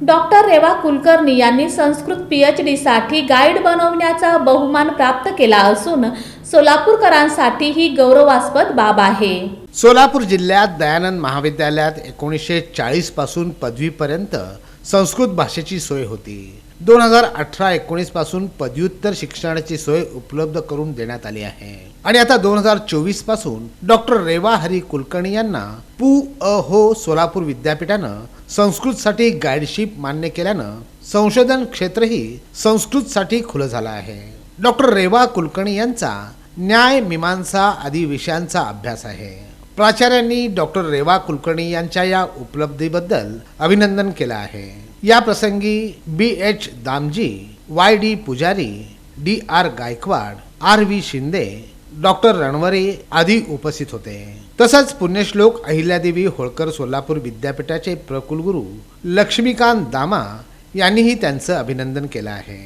Doctor Reva Kulkarni यांनी Sanskrit pH डीसाठी guide बनवण्याचा बहुमान प्राप्त केला असून सोलापूरकरांसाठी ही गौरवास्पद बाब आहे. सोलापूर जिल्ह्यात दयानंद महाविद्यालयात एकोणीसशे चाळीसपासून पदवीपर्यंत संस्कृत भाषेची सोय होती. दोन हजार अठरा एकोणीसपासून पदव्युत्तर शिक्षणाची सोय उपलब्ध करून देण्यात आली आहे. आणि आता दोन हजार चोवीसपासून डॉक्टर रेवा हरी कुलकर्णी यांना पु अ हो सोलापूर विद्यापीठानं संस्कृतसाठी गाईडशिप मान्य केल्यानं संशोधन क्षेत्रही संस्कृतसाठी खुलं झालं आहे. डॉक्टर रेवा कुलकर्णी यांचा न्याय मीमांसा आदी विषयांचा अभ्यास आहे. प्राचार्यांनी डॉक्टर रेवा कुलकर्णी यांच्या या उपलब्धीबद्दल अभिनंदन केलं आहे. या प्रसंगी B H Damji Y D Pujari D R Gaikwad R V Shinde doctor Ranaware आदी उपस्थित होते. तसंच पुण्यश्लोक अहिल्यादेवी होळकर सोलापूर विद्यापीठाचे प्रकुलगुरू लक्ष्मीकांत दामा यांनीही त्यांचं अभिनंदन केलं आहे.